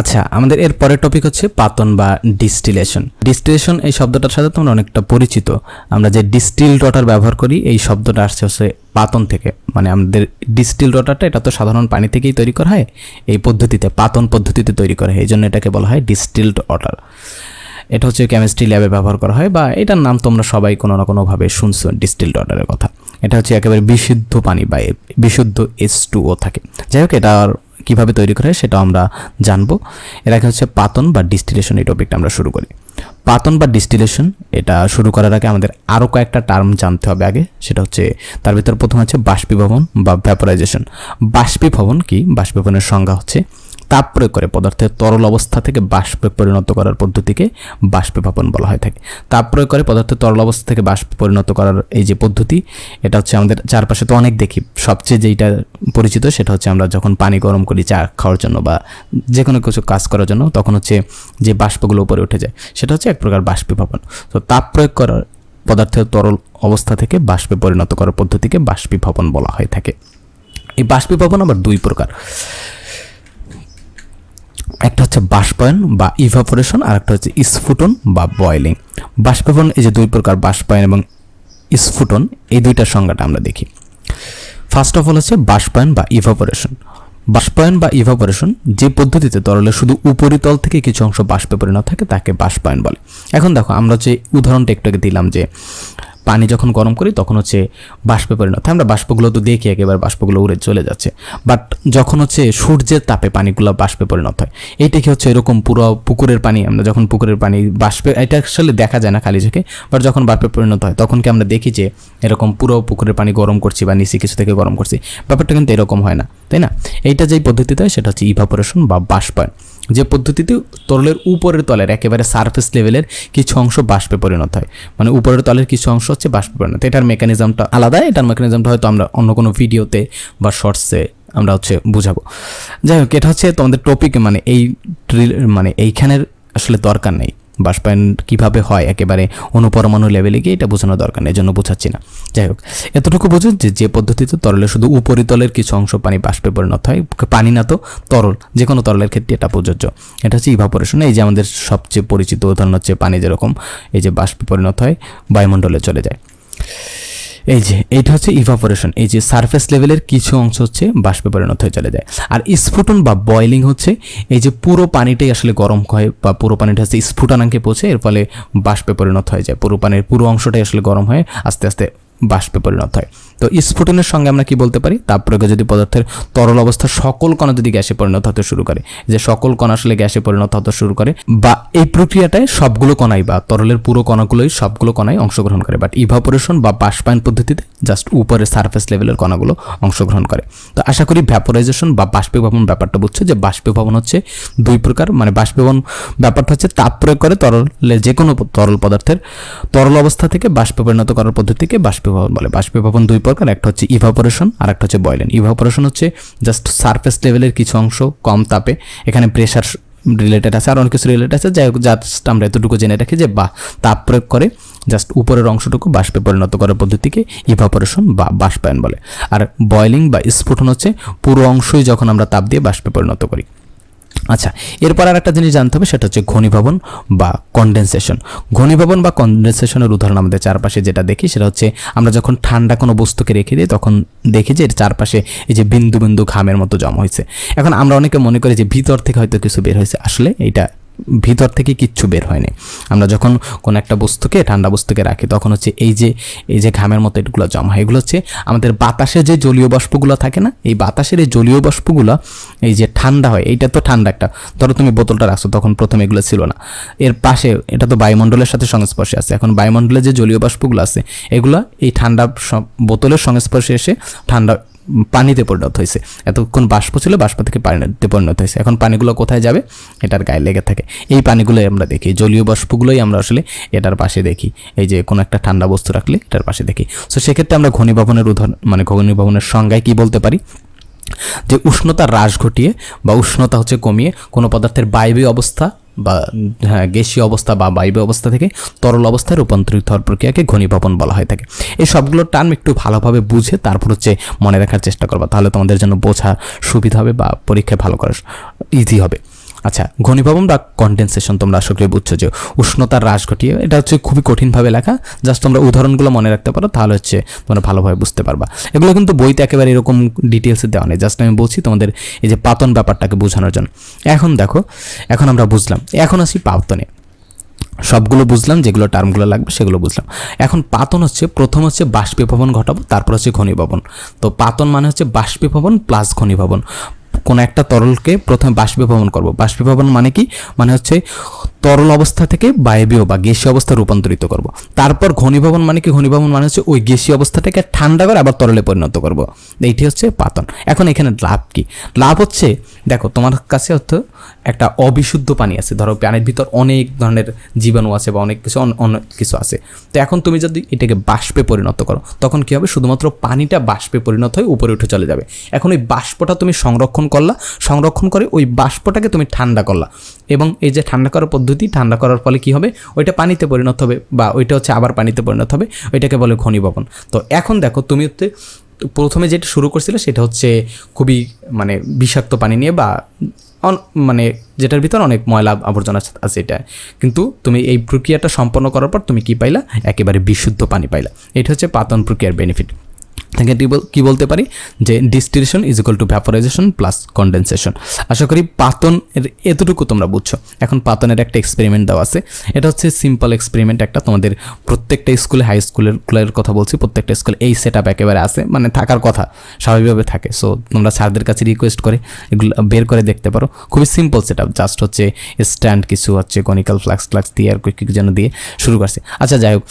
আচ্ছা আমাদের এর পরের টপিক হচ্ছে পাতন বা ডিস্টিলেশন ডিস্টিলেশন এই শব্দটার সাথে তোমরা অনেকটা পরিচিত। আমরা যে ডিস্টিলড ওয়াটার ব্যবহার করি, এই শব্দটা আসছে হচ্ছে পাতন থেকে। মানে আমাদের ডিস্টিলড ওয়াটারটা এটা তো সাধারণ পানি থেকেই তৈরি করা হয়, এই পদ্ধতিতে, পাতন পদ্ধতিতে তৈরি করা হয়। এই জন্য এটাকে বলা হয় ডিস্টিলড ওয়াটার এটা হচ্ছে কেমিস্ট্রি ল্যাবে ব্যবহার করা হয়, বা এটার নাম তোমরা সবাই কোনো না কোনোভাবে শুনছো ডিস্টিলড ওয়াটারের কথা। এটা হচ্ছে একেবারে বিশুদ্ধ পানি বা বিশুদ্ধ এস টু ও থাকে। যাই হোক এটার কীভাবে তৈরি করা হয় সেটাও আমরা জানব। এর আগে হচ্ছে পাতন বা ডিস্টিলেশন এই টপিকটা আমরা শুরু করি। পাতন বা ডিস্টিলেশন এটা শুরু করার আগে আমাদের আরও কয়েকটা টার্ম জানতে হবে আগে। সেটা হচ্ছে, তার ভিতর প্রথম হচ্ছে বাষ্পীভবন বা ভ্যাপোরাইজেশন বাষ্পীভবন কি? বাষ্পীভবনের সংজ্ঞা হচ্ছে তাপ প্রয়োগ করে পদার্থের তরল অবস্থা থেকে বাষ্পে পরিণত করার পদ্ধতিকে বাষ্পীভবন বলা হয় থাকে। তাপ প্রয়োগ করে পদার্থের তরল অবস্থা থেকে বাষ্পে পরিণত করার এই যে পদ্ধতি, এটা হচ্ছে আমাদের চারপাশে তো অনেক দেখি। সবচেয়ে যেইটা পরিচিত সেটা হচ্ছে আমরা যখন পানি গরম করি, চা খাওয়ার জন্য বা যে কোনো কিছু কাজ করার জন্য, তখন হচ্ছে যে বাষ্পগুলো উপরে উঠে যায়, সেটা হচ্ছে এক প্রকার বাষ্পীভবন তো তাপ প্রয়োগ করার পদার্থের তরল অবস্থা থেকে বাষ্পে পরিণত করার পদ্ধতিকে বাষ্পীভবন বলা হয়ে থাকে। এই বাষ্পীভবন আবার দুই প্রকার। একটা হচ্ছে বাষ্পায়ন বা ইভাপোরেশন আর একটা হচ্ছে স্ফুটন বা বয়লিং বাষ্পায়ন, এই যে দুই প্রকার বাষ্পায়ন এবং স্ফুটন, এই দুইটার সংজ্ঞাটা আমরা দেখি। ফার্স্ট অফ অল হচ্ছে বাষ্পায়ন বা ইভাপোরেশন বাষ্পায়ন বা ইভাপোরেশন যে পদ্ধতিতে তরলের শুধু উপরিতল থেকে কিছু অংশ বাষ্পে পরিণত থাকে, তাকে বাষ্পায়ন বলে। এখন দেখো, আমরা যে উদাহরণটা একটু আগে দিলাম যে পানি যখন গরম করি, তখন হচ্ছে বাষ্পে পরিণত। আমরা বাষ্পগুলো তো দেখি, একেবারে বাষ্পগুলো উড়ে চলে যাচ্ছে। বাট যখন হচ্ছে সূর্যের তাপে পানিগুলো বাষ্পে পরিণত হয়, এইটা কি হচ্ছে এরকম পুরো পুকুরের পানি, আমরা যখন পুকুরের পানি বাষ্পে, এটা আসলে দেখা যায় না খালি চোখে বাট যখন বাষ্পে পরিণত হয়, তখন কি আমরা দেখি যে এরকম পুরো পুকুরের পানি গরম করছি বা নিচে কিছু থেকে গরম করছি। ব্যাপারটা কিন্তু এরকম হয় না, তাই না? এইটা যেই পদ্ধতিতে হয়, সেটা হচ্ছে ইভাপোরেশন বা বাষ্পায়ন। যে পদ্ধতিতে তরলের উপরের তলের, একেবারে সারফেস লেভেলের কিছু অংশ বাষ্পে পরিণত হয়। মানে উপরের তলের কিছু অংশ হচ্ছে বাষ্পে পরিণত এটার মেকানিজমটা আলাদা, এটার মেকানিজমটা হয়তো আমরা অন্য কোনো ভিডিওতে বা শর্টসে আমরা হচ্ছে বুঝাবো। যাই হোক, এটা হচ্ছে তোমাদের টপিক মানে এই মানে এইখানের আসলে দরকার নেই। বাষ্পায়ন কীভাবে হয় একেবারে অনুপরমাণু লেভেলে গিয়ে এটা বোঝানো দরকার নেই এই জন্য বোঝাচ্ছি না। যাই হোক, এতটুকু বোঝুন যে যে পদ্ধতিতে তরলের শুধু উপরিতলের কিছু অংশ পানি বাষ্পে পরিণত হয়, পানি না তো তরল যে কোনো তরলের ক্ষেত্রে এটা প্রযোজ্য। এটা হচ্ছে ইভাপোরেশন এই যে আমাদের সবচেয়ে পরিচিত উদাহরণ হচ্ছে পানি যেরকম, এই যে বাষ্পে পরিণত হয়, বায়ুমণ্ডলে চলে যায়। এই যে এটা হচ্ছে ইভাপোরেশন এই যে সারফেস লেভেলের কিছু অংশ হচ্ছে বাষ্পে পরিণত হয়ে চলে যায়। আর স্ফুটন বা বয়লিং হচ্ছে, এই যে পুরো পানিটাই আসলে গরম হয় বা পুরো পানিটা হচ্ছে স্ফুটনাঙ্কে পৌঁছে, এর ফলে বাষ্পে পরিণত হয়ে যায়। পুরো পানির পুরো অংশটাই আসলে গরম হয়ে আস্তে আস্তে বাষ্পে পরিণত হয়। তো স্ফুটনের সঙ্গে আমরা কি বলতে পারি? তাপ প্রয়োগে যদি পদার্থের তরল অবস্থা সকল কণা যদি গ্যাসে পরিণত হতে শুরু করে, যে সকল কণা আসলে গ্যাসে পরিণত হতে শুরু করে, বা এই প্রক্রিয়াটায় সবগুলো কণাই বা তরলের পুরো কণাগুলোই সবগুলো কণাই অংশগ্রহণ করে বাট ইভাপোরেশন বা বাষ্পায়ন পদ্ধতিতে জাস্ট উপরে সারফেস লেভেলের কণাগুলো অংশগ্রহণ করে। তো আশা করি ভ্যাপোরাইজেশন বা বাষ্পীভবন ব্যাপারটা বুঝছ? যে বাষ্পীভবন হচ্ছে দুই প্রকার মানে বাষ্পীভবন ব্যাপারটা হচ্ছে তাপ প্রয়োগ করে তরলে যে কোনো তরল পদার্থের তরল অবস্থা থেকে বাষ্পে পরিণত করার পদ্ধতিকে বাষ্পীভবন বলে। বাষ্পীভবন দুই প্রকার একটা হচ্ছে ইভাপোরেশন আর একটা হচ্ছে বয়লেন ইভাপোরেশন হচ্ছে জাস্ট সারফেস লেভেলের কিছু অংশ কম তাপে, এখানে প্রেশার রিলেটেড আছে, আর অনেক কিছু রিলেটেড আছে, যাই হোক জাস্ট আমরা এতটুকু জেনে রাখি যে বা তাপ প্রয়োগ করে জাস্ট উপরের অংশটুকু বাষ্পে পরিণত করার পদ্ধতিকে ইভাপোরেশন বা বাষ্পায়ন বলে। আর বয়লিং বা স্ফুটন হচ্ছে পুরো অংশই যখন আমরা তাপ দিয়ে বাষ্পে পরিণত করি। আচ্ছা এরপর আর একটা জিনিস জানতে হবে, সেটা হচ্ছে ঘনীভবন বা কন্ডেনসেশন ঘনীভবন বা কন্ডেনসেশনের উদাহরণ আমাদের চারপাশে যেটা দেখি, সেটা হচ্ছে আমরা যখন ঠান্ডা কোনো বস্তুকে রেখে দিই, তখন দেখি যে এর চারপাশে এই যে বিন্দু বিন্দু ঘামের মতো জমা হয়েছে। এখন আমরা অনেকে মনে করি যে ভিতর থেকে হয়তো কিছু বের হয়েছে, আসলে এইটা ভিতর থেকে কিচ্ছু বের হয়নি। আমরা যখন কোনো একটা বস্তুকে, ঠান্ডা বস্তুকে রাখি, তখন হচ্ছে এই যে এই যে ঘামের মতো এগুলো জমা হয়, এগুলো হচ্ছে আমাদের বাতাসে যে জলীয় বাষ্পগুলো থাকে না, এই বাতাসের এই জলীয় বাষ্পগুলো, এই যে ঠান্ডা হয়, এইটা তো ঠান্ডা একটা। ধরো তুমি বোতলটা রাখছো, তখন প্রথমে এগুলো ছিল না। এর পাশে, এটা তো বায়ুমণ্ডলের সাথে সংস্পর্শে আছে। এখন বায়ুমণ্ডলে যে জলীয় বাষ্পগুলো আছে, এগুলো এই ঠান্ডা বোতলের সংস্পর্শে এসে ঠান্ডা পানিতে পরিণত হয়েছে। এতক্ষণ বাষ্প ছিল, বাষ্প থেকে পানিতে পরিণত হয়েছে। এখন পানিগুলো কোথায় যাবে? এটার গায়ে লেগে থাকে। এই পানিগুলোই আমরা দেখি। জলীয় বাষ্পগুলোই আমরা আসলে এটার পাশে দেখি। এই যে কোনো একটা ঠান্ডা বস্তু রাখলে এটার পাশে দেখি। সো সেক্ষেত্রে আমরা ঘনীভবনের উদাহরণ মানে ঘনীভবনের সংজ্ঞায় কি বলতে পারি? যে উষ্ণতা হ্রাস ঘটিয়ে বা উষ্ণতা হচ্ছে কমিয়ে কোনো পদার্থের বায়বীয় অবস্থা বা হ্যাঁ গ্যাসীয় অবস্থা বা বায়ু অবস্থা থেকে তরল অবস্থায় রূপান্তরিত হওয়ার প্রক্রিয়াকে ঘনীভবন বলা হয়ে থাকে। এই সবগুলোর টার্ম একটু ভালোভাবে বুঝে তারপর হচ্ছে মনে রাখার চেষ্টা করবা। তাহলে তোমাদের জন্য বোঝা সুবিধা হবে বা পরীক্ষায় ভালো করা ইজি হবে। আচ্ছা ঘনীভবন বা কন্ডেনসেশন তোমরা আশা করি বুঝছ যে উষ্ণতার হ্রাস ঘটিয়ে, এটা হচ্ছে খুবই কঠিনভাবে লেখা। জাস্ট তোমরা উদাহরণগুলো মনে রাখতে পারো, তাহলে হচ্ছে তোমরা ভালোভাবে বুঝতে পারবা। এগুলো কিন্তু বইতে একেবারে এরকম ডিটেলসে দেওয়া নেই। জাস্ট আমি বলছি তোমাদের এই যে পাতন ব্যাপারটাকে বোঝানোর জন্য। এখন দেখো, এখন আমরা বুঝলাম। এখন আসি পাতনে। সবগুলো বুঝলাম, যেগুলো টার্মগুলো লাগবে সেগুলো বুঝলাম। এখন পাতন হচ্ছে, প্রথম হচ্ছে বাষ্পীভবন ঘটাবো, তারপর হচ্ছে ঘনীভবন। তো পাতন মানে হচ্ছে বাষ্পীভবন প্লাস ঘনীভবন। কোনো একটা তরলকে প্রথমে বাষ্পীভবন করব। বাষ্পীভবন মানে কি? মানে হচ্ছে তরল অবস্থা থেকে বায়বীয় বা গ্যাসীয় অবস্থা রূপান্তরিত করব। তারপর ঘনীভবন মানে কি? ঘনীভবন মানে হচ্ছে ওই গ্যাসীয় অবস্থাটাকে ঠান্ডা করে আবার তরলে পরিণত করব। এইটি হচ্ছে পাতন। এখন এখানে লাভ কি? লাভ হচ্ছে, দেখো তোমার কাছে হয়তো একটা অবিশুদ্ধ পানি আছে। ধরো পানির ভিতর অনেক ধরনের জীবাণু আছে বা অনেক কিছু অনেক কিছু আছে। তো এখন তুমি যদি এটাকে বাষ্পে পরিণত করো, তখন কি হবে? শুধুমাত্র পানিটা বাষ্পে পরিণত হয়ে উপরে উঠে চলে যাবে। এখন ওই বাষ্পটা তুমি সংরক্ষণ করলা, সংরক্ষণ করে ওই বাষ্পটাকে তুমি ঠান্ডা করলা। এবং এই যে ঠান্ডা করার পদ্ধতি, ঠান্ডা করার ফলে কি হবে? ওইটা পানিতে পরিণত হবে বা ওইটা হচ্ছে আবার পানিতে পরিণত হবে, ওইটাকে বলে ঘনীভবন। তো এখন দেখো, তুমি হচ্ছে প্রথমে যেটা শুরু করছিলে সেটা হচ্ছে খুবই মানে বিষাক্ত পানি নিয়ে বা মানে যেটার ভিতর অনেক ময়লা আবর্জনা আছে এটা। কিন্তু তুমি এই প্রক্রিয়াটা সম্পন্ন করার পর তুমি কি পাইলা? একেবারে বিশুদ্ধ পানি পাইলা। এটা হচ্ছে পাতন প্রক্রিয়ার বেনিফিট থেকে কি বলতে পারি? যে distillation is equal to vaporisation plus condensation আশা করি পাতন এর এতটুকু তোমরা বুঝছ। এখন পাতনের একটা এক্সপেরিমেন্ট দেওয়া আছে। এটা হচ্ছে সিম্পল এক্সপেরিমেন্ট একটা। তোমাদের প্রত্যেকটা স্কুলে হাই স্কুলেরগুলোর কথা বলছি, প্রত্যেকটা স্কুলে এই সেট আপ একেবারে আছে। মানে থাকার কথা, স্বাভাবিকভাবে থাকে। সো তোমরা স্যারদের কাছে রিকোয়েস্ট করে এগুলো বের করে দেখতে পারো। খুবই সিম্পল সেট আপ জাস্ট হচ্ছে স্ট্যান্ড কিছু হচ্ছে কনিক্যাল ফ্লাক্স ফ্লাক্স দিয়ে আর কিছু যেন দিয়ে শুরু করছে। আচ্ছা যাই হোক।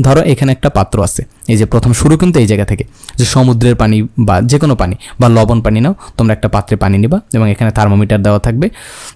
ধরো এখানে একটা পাত্র আছে। এই যে প্রথম শুরু কিন্তু এই জায়গা থেকে, যে সমুদ্রের পানি বা যে কোনো পানি বা লবণ পানি নাও, তোমরা একটা পাত্রে পানি নিবা এবং এখানে থার্মোমিটার দেওয়া থাকবে।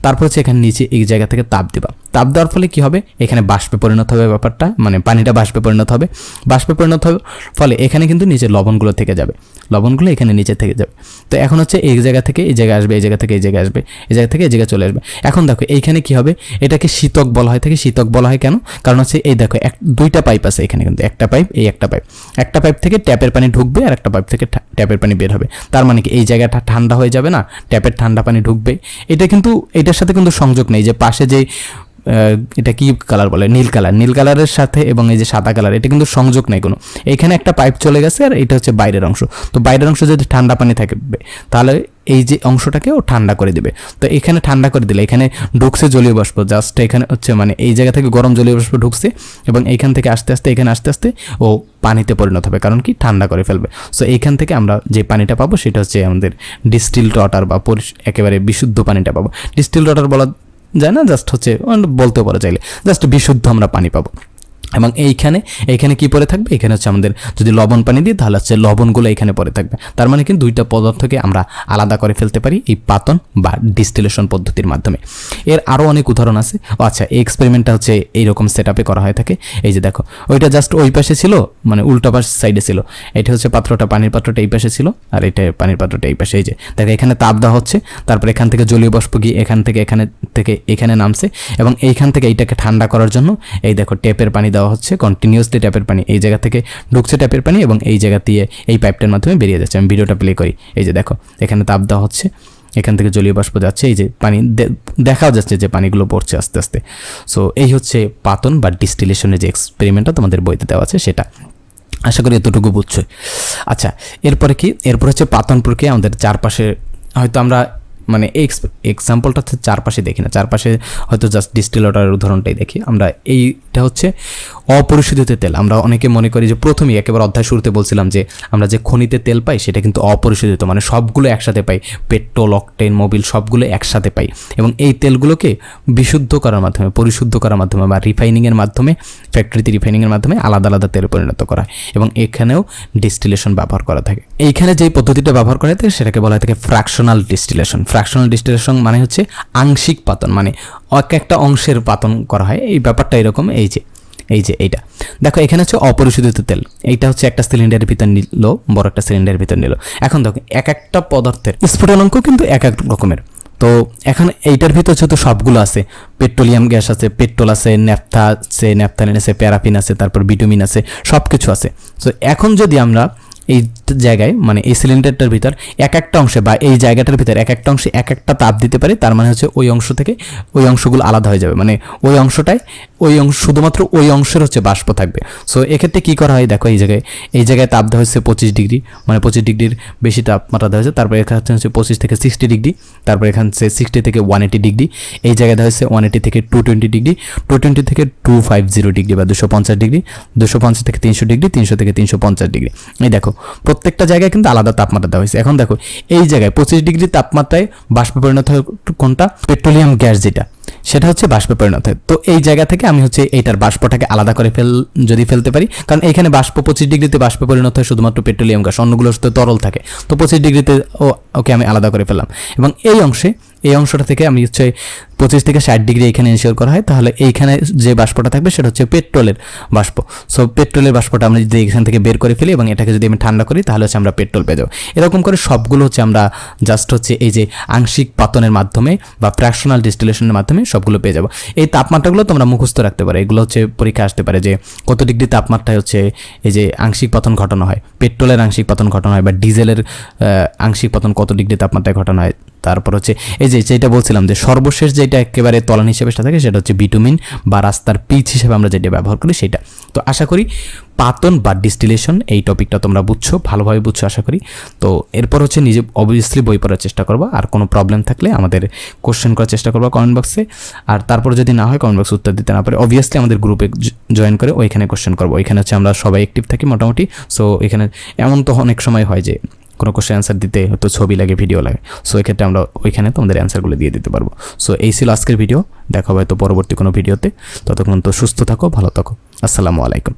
তারপর হচ্ছে এখানে নিচে এই জায়গা থেকে তাপ দিবা। তাপ দেওয়ার ফলে কি হবে? এখানে বাষ্পে পরিণত হবে ব্যাপারটা মানে পানিটা বাষ্পে পরিণত হবে। বাষ্পে পরিণত হবে, ফলে এখানে কিন্তু নিচে লবণগুলো থেকে যাবে। লবণগুলো এখানে নিচে থেকে যাবে। তো এখন হচ্ছে এই জায়গা থেকে এই জায়গায় আসবে, এই জায়গা থেকে এই জায়গায় আসবে, এই জায়গা থেকে এই জায়গায় চলে আসবে। এখন দেখো, এইখানে কি হবে? এটাকে শীতক বলা হয়। থাকে শীতক বলা হয় কেন? কারণ হচ্ছে এই দেখো, এক, দুইটা পাইপ আছে এখানে কিন্তু, একটা পাইপ, এই একটা পাইপ। একটা পাইপ থেকে ট্যাপের পানি ঢুকবে আর একটা পাইপ থেকে ট্যাপের পানি বের হবে। তার মানে কি, এই জায়গাটা ঠান্ডা হয়ে যাবে না? ট্যাপের ঠান্ডা পানি ঢুকবে। এটা কিন্তু, এটার সাথে কিন্তু সংযোগ নেই যে পাশে যে এটা কি কালার বলে? নীল কালার নীল কালারের সাথে এবং এই যে সাদা কালার এটা কিন্তু সংযোগ নেই কোনো। এইখানে একটা পাইপ চলে গেছে আর এটা হচ্ছে বাইরের অংশ। তো বাইরের অংশ যদি ঠান্ডা পানি থাকবে তাহলে এই যে অংশটাকে ও ঠান্ডা করে দেবে। তো এখানে ঠান্ডা করে দিলে, এখানে ঢুকছে জলীয় বাষ্প। জাস্ট এখানে হচ্ছে মানে এই জায়গা থেকে গরম জলীয় বাষ্প ঢুকছে এবং এইখান থেকে আস্তে আস্তে, এখানে আস্তে আস্তে ও পানিতে পরিণত হবে, কারণ কি ঠান্ডা করে ফেলবে। সো এইখান থেকে আমরা যে পানিটা পাবো, সেটা হচ্ছে আমাদের ডিস্টিলড ওয়াটার বা একেবারে বিশুদ্ধ পানিটা পাবো। ডিস্টিলড ওয়াটার বলা যায় না জাস্ট হচ্ছে বলতেও পারা চাইলে। জাস্ট বিশুদ্ধ আমরা পানি পাবো। এবং এইখানে এইখানে কি পরে থাকবে? এখানে হচ্ছে আমাদের যদি লবণ পানি দিই, তাহলে হচ্ছে লবণগুলো এখানে পরে থাকবে। তার মানে কিন্তু দুইটা পদার্থকে আমরা আলাদা করে ফেলতে পারি এই পাতন বা ডিস্টিলেশন পদ্ধতির মাধ্যমে। এর আরও অনেক উদাহরণ আছে। ও আচ্ছা এই এক্সপেরিমেন্টটা হচ্ছে এইরকম সেট আপে করা হয়ে থাকে। এই যে দেখো, ওইটা জাস্ট ওই পাশে ছিল মানে উল্টা পাশ সাইডে ছিল। এটা হচ্ছে পাত্রটা, পানির পাত্রটা এই পাশে ছিল, আর এটা পানির পাত্রটা এই পাশে, এই যে। দেখো, এখানে তাপ দেওয়া হচ্ছে, তারপর এখান থেকে জলীয় বাষ্প গিয়ে এখান থেকে, এখানে থেকে, এখানে নামছে। এবং এইখান থেকে এইটাকে ঠান্ডা করার জন্য, এই দেখো, টেপের পানি দেওয়া হচ্ছে কন্টিনিউসলি ট্যাপের পানি। এই জায়গা থেকে ঢুকছে ট্যাপের পানি এবং এই জায়গা দিয়ে এই পাইপটার মাধ্যমে বেরিয়ে যাচ্ছে। আমি ভিডিওটা প্লে করি। এই যে দেখো, এখানে তাপ দেওয়া হচ্ছে। এখান থেকে জলীয় বাষ্প যাচ্ছে। এই যে পানি দেখাও যাচ্ছে যে পানিগুলো পড়ছে আস্তে আস্তে। সো এই হচ্ছে পাতন বা ডিস্টিলেশনের যে এক্সপেরিমেন্টটা তোমাদের বইতে দেওয়া আছে সেটা। আশা করি এতটুকু বুঝছ। আচ্ছা এরপরে কি? এরপর হচ্ছে পাতন প্রক্রিয়া আমাদের চারপাশে। হয়তো আমরা মানে এক্স এক্সাম্পলটা হচ্ছে চারপাশে দেখি না। চারপাশে হয়তো জাস্ট ডিস্টিল ওয়াটারের উদাহরণটাই দেখি। আমরা এইটা হচ্ছে অপরিশোধিত তেল। আমরা অনেকে মনে করি যে প্রথমেই একেবারে অধ্যায় শুরুতে বলছিলাম যে আমরা যে খনিতে তেল পাই সেটা কিন্তু অপরিশোধিত মানে সবগুলো একসাথে পাই। পেট্রোল, অকটেন, মোবিল সবগুলো একসাথে পাই। এবং এই তেলগুলোকে বিশুদ্ধ করার মাধ্যমে পরিশুদ্ধ করার মাধ্যমে বা রিফাইনিংয়ের মাধ্যমে ফ্যাক্টরিতে রিফাইনিংয়ের মাধ্যমে আলাদা আলাদা তেলে পরিণত করা। হয় এবং এখানেও ডিস্টিলেশন ব্যবহার করা থাকে। এইখানে যে পদ্ধতিটা ব্যবহার করা থাকে সেটাকে বলা হয় থাকে ফ্র্যাকশনাল ডিস্টিলেশন ফ্র্যাকশনাল ডিস্টিলেশন মানে হচ্ছে আংশিক পাতন মানে এক একটা অংশের পাতন করা হয়। এই ব্যাপারটা এরকম, এই যে এই যে এইটা। দেখো, এখানে হচ্ছে অপরিশোধিত তেল। এইটা হচ্ছে একটা সিলিন্ডারের ভিতর নিল, বড় একটা সিলিন্ডারের ভিতর নিল। এখন দেখো, এক একটা পদার্থের স্ফুটনাঙ্ক কিন্তু এক এক রকমের। তো এখন এইটার ভিতর যেহেতু সবগুলো আছে, পেট্রোলিয়াম গ্যাস আছে, পেট্রোল আছে, ন্যাপথা আছে, ন্যাপথালিন আছে, প্যারাফিন আছে, তারপর বিটুমিন আছে সব কিছু আছে। তো এখন যদি আমরা এই জায়গায় মানে এই সিলিন্ডারটার ভিতর এক একটা অংশে বা এই জায়গাটার ভিতর এক একটা অংশে এক একটা তাপ দিতে পারে, তার মানে হচ্ছে ওই অংশ থেকে ওই অংশগুলো আলাদা হয়ে যাবে। মানে ওই অংশটায় ওই অংশ, শুধুমাত্র ওই অংশের হচ্ছে বাষ্প থাকবে। সো এক্ষেত্রে কী করা হয়? দেখো, এই জায়গায় এই জায়গায় তাপ দেওয়া হচ্ছে পঁচিশ ডিগ্রি মানে পঁচিশ ডিগ্রির বেশি তাপমাত্রা দেওয়া হয়েছে, তারপর এখানে হচ্ছে পঁচিশ থেকে সিক্সটি ডিগ্রি, তারপর এখানে হচ্ছে সিক্সটি থেকে ওয়ান এইটি ডিগ্রি, এই জায়গায় দেওয়া হচ্ছে ওয়ান এইটি থেকে two twenty degree two twenty থেকে টু ফাইভ জিরো ডিগ্রি বা দুশো পঞ্চাশ ডিগ্রি, দুশো পঞ্চাশ থেকে তিনশো ডিগ্রি, তিনশো থেকে তিনশো পঞ্চাশ ডিগ্রি। এই দেখো প্রত্যেকটা জায়গায় কিন্তু আলাদা তাপমাত্রা দেওয়া হয়েছে। এখন দেখো, এই জায়গায় পঁচিশ ডিগ্রি তাপমাত্রায় বাষ্পে পরিণত কোনটা? পেট্রোলিয়াম গ্যাস যেটা। সেটা হচ্ছে বাষ্পে পরিণত হয়। তো এই জায়গা থেকে আমি হচ্ছে এইটার বাষ্পটাকে আলাদা করে ফেল যদি ফেলতে পারি, কারণ এখানে বাষ্প পঁচিশ ডিগ্রিতে বাষ্পে পরিণত হয় শুধুমাত্র পেট্রোলিয়াম গ্যাস অন্যগুলো তো তরল থাকে। তো পঁচিশ ডিগ্রিতে ও ওকে আমি আলাদা করে ফেললাম। এবং এই অংশে এই অংশটা থেকে আমি হচ্ছে পঁচিশ থেকে ষাট ডিগ্রি এখানে ইনশিওর করা হয়। তাহলে এইখানে যে বাষ্পটা থাকবে সেটা হচ্ছে পেট্রোলের বাষ্প। সো পেট্রোলের বাষ্পটা আমরা যদি এখান থেকে বের করে ফেলি এবং এটাকে যদি আমি ঠান্ডা করি, তাহলে হচ্ছে আমরা পেট্রোল পেয়ে যাব। এরকম করে সবগুলো হচ্ছে আমরা জাস্ট হচ্ছে এই যে আংশিক পাতনের মাধ্যমে বা ফ্র্যাকশনাল ডিস্টিলেশনের মাধ্যমে সবগুলো পেয়ে যাব। এই তাপমাত্রাগুলো তোমরা মুখস্থ রাখতে পারো। এগুলো হচ্ছে পরীক্ষা আসতে পারে যে কত ডিগ্রি তাপমাত্রায় হচ্ছে এই যে আংশিক পতন ঘটানো হয়। পেট্রোলের আংশিক পতন ঘটানো হয় বা ডিজেলের আংশিক পতন কত ডিগ্রি তাপমাত্রায় ঘটানো হয়। তারপর হচ্ছে, এই যে, যেটা বলছিলাম যে সর্বশেষ যেটা একেবারে তলান হিসেবে থাকে, সেটা হচ্ছে ভিটামিন বা রাস্তার পিচ হিসেবে আমরা যেটা ব্যবহার করি সেটা। তো আশা করি পাতন বা ডিস্টিলেশন এই টপিকটা তোমরা বুঝছ, ভালোভাবে বুঝছ আশা করি। তো এরপর হচ্ছে নিজে অবভিয়াসলি বই পড়ার চেষ্টা করব, আর কোনো প্রবলেম থাকলে আমাদের কোশ্চেন করার চেষ্টা করব কমেন্ট বক্সে আর তারপর যদি না হয় কমেন্ট বক্সে উত্তর দিতে না পারে অবভিয়াসলি আমাদের গ্রুপে জয়েন করে ওইখানে কোশ্চেন করব। ওইখানে হচ্ছে আমরা সবাই অ্যাক্টিভ থাকি মোটামুটি। সো এখানে এমন তো অনেক সময় হয় যে কোনো কোশ্চেন অ্যান্সার দিতে হয়তো ছবি লাগে ভিডিও লাগে। সো এক্ষেত্রে আমরা ওইখানে তোমাদের অ্যান্সারগুলো দিয়ে দিতে পারব। সো এই ছিল আজকের ভিডিও দেখা হয়তো তো পরবর্তী কোনো ভিডিওতে ততক্ষণ তো সুস্থ থাকো, ভালো থাকো। আসসালামু আলাইকুম।